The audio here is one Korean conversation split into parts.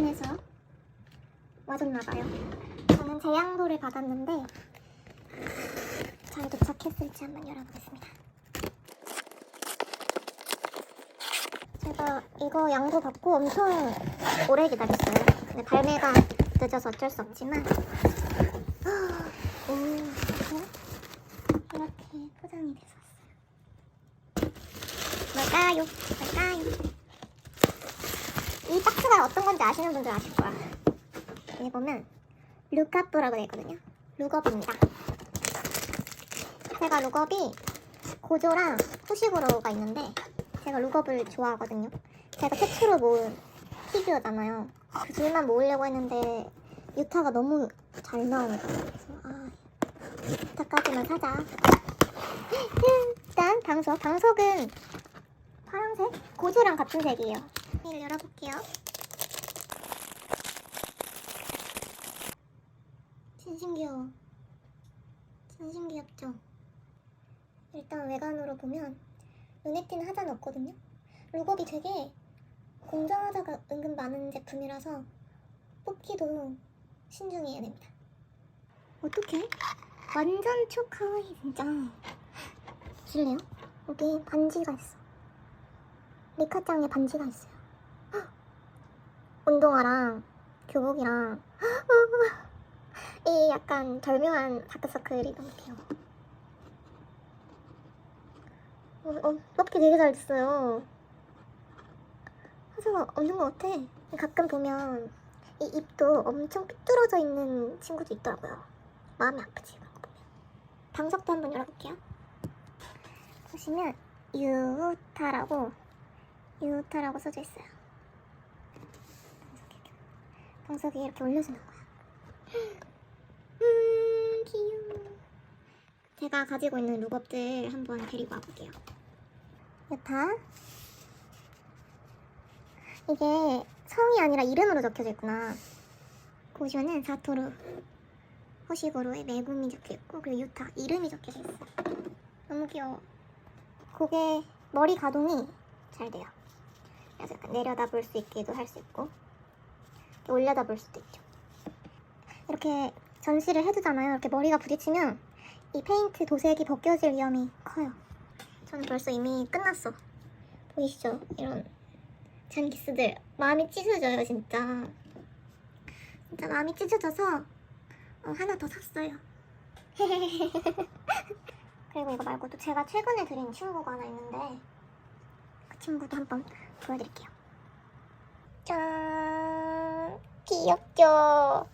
인터넷에서 와줬나봐요. 저는 제양도를 받았는데 잘 도착했을지 한번 열어보겠습니다. 제가 이거 양도 받고 엄청 오래 기다렸어요. 근데 발매가 늦어서 어쩔 수 없지만 오, 이렇게 이렇게 포장이 돼서 왔어요. 뭘까요? 뭘까요? 이 박스가 어떤 건지 아시는 분들 아실 거야. 여기 보면 룩업부라고 되어 있거든요. 룩업입니다. 제가 룩업이 고조랑 후식으로가 있는데 제가 룩업을 좋아하거든요. 제가 최초로 모은 피규어잖아요. 그 둘만 모으려고 했는데 유타가 너무 잘 나오는 거예요. 그래서 아 유타까지만 사자. 일단 방석. 방석은 파란색? 고조랑 같은 색이에요. 이를 열어볼게요. 진심 귀여워. 진심 귀엽죠? 일단 외관으로 보면 눈에 띄는 하자는 없거든요. 룩업이 되게 공정 하자가 은근 많은 제품이라서 뽑기도 신중히 해야 됩니다. 어떡해? 완전 초카와이 진짜. 보실래요? 여기 반지가 있어. 리카짱에 반지가 있어요. 헉! 운동화랑 교복이랑 이 약간 절묘한 다크서클이 너무 귀여워. 어, 어, 뽑기 되게 잘 됐어요. 하자가 없는 것 같아. 가끔 보면 이 입도 엄청 삐뚤어져 있는 친구도 있더라고요. 마음이 아프지, 그런 거 보면. 방석도 한번 열어볼게요. 보시면 유타라고 유타라고 써져 있어요. 방석에, 이렇게 올려주는 거야. 음, 귀여워. 제가 가지고 있는 룩업들 한번 데리고 와볼게요. 유타. 이게 성이 아니라 이름으로 적혀져 있구나. 고시오는 사토루, 호시고로의 매국이 적혀 있고 그리고 유타 이름이 적혀져 있어. 너무 귀여워. 고개 머리 가동이 잘 돼요. 그래서 약간 내려다 볼 수 있기도 할 수 있고 올려다 볼 수도 있죠. 이렇게 전시를 해두잖아요. 이렇게 머리가 부딪히면 이 페인트 도색이 벗겨질 위험이 커요. 저는 벌써 이미 끝났어. 보이시죠? 이런 잔기스들 마음이 찢어져요 진짜. 진짜 마음이 찢어져서 어, 하나 더 샀어요. 그리고 이거 말고도 제가 최근에 드린 친구가 하나 있는데 그 친구도 한번 보여드릴게요. 귀엽죠?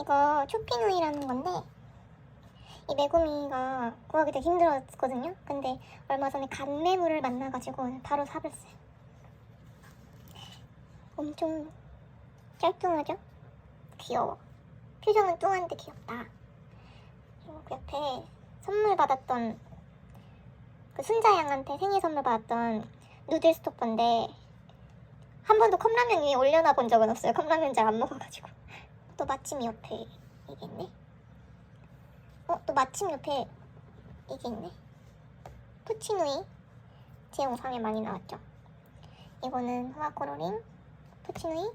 이거 쇼핑웨이라는 건데 이 메구미가 구하기 되게 힘들었거든요. 근데 얼마 전에 간매물을 만나가지고 바로 사봤어요. 엄청 짤뚱하죠? 귀여워. 표정은 뚱한데 귀엽다. 그리고 그 옆에 선물 받았던 그 순자양한테 생일 선물 받았던 누들 스토퍼인데 한 번도 컵라면 위에 올려놔 본 적은 없어요. 컵라면 잘 안 먹어가지고. 또 마침 옆에 이게 있네. 어, 또 마침 옆에 이게 있네. 푸치누이. 제 영상에 많이 나왔죠. 이거는 화코로링, 푸치누이,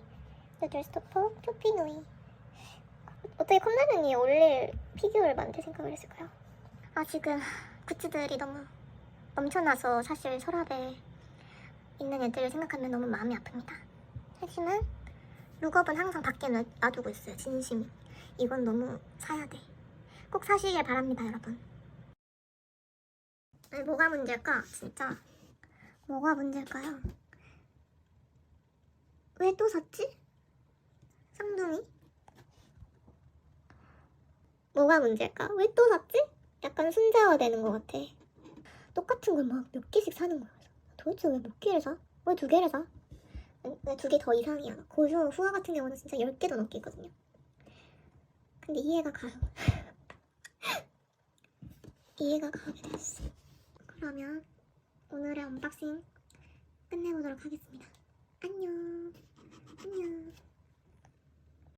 누들 스토퍼, 푸피누이. 어떻게 컵라면 위에 올릴 피규어를 만들 생각을 했을까요? 아, 지금 굿즈들이 너무 넘쳐나서 사실 서랍에 있는 애들을 생각하면 너무 마음이 아픕니다. 하지만 룩업은 항상 밖에 놔- 놔두고 있어요. 진심이. 이건 너무 사야 돼. 꼭 사시길 바랍니다, 여러분. 아니, 뭐가 문제일까? 진짜. 뭐가 문제일까요? 왜 또 샀지? 쌍둥이? 뭐가 문제일까? 왜 또 샀지? 약간 순자화 되는 것 같아. 똑같은 걸 막 몇 개씩 사는 거야. 도대체 왜 몇 개를 사? 왜 두 개를 사? 두개 더 이상이야. 고수 후아 같은 경우는 진짜 10개도 넘게 있거든요. 근데 이해가 가요. 이해가 가게 됐어. 그러면 오늘의 언박싱 끝내보도록 하겠습니다.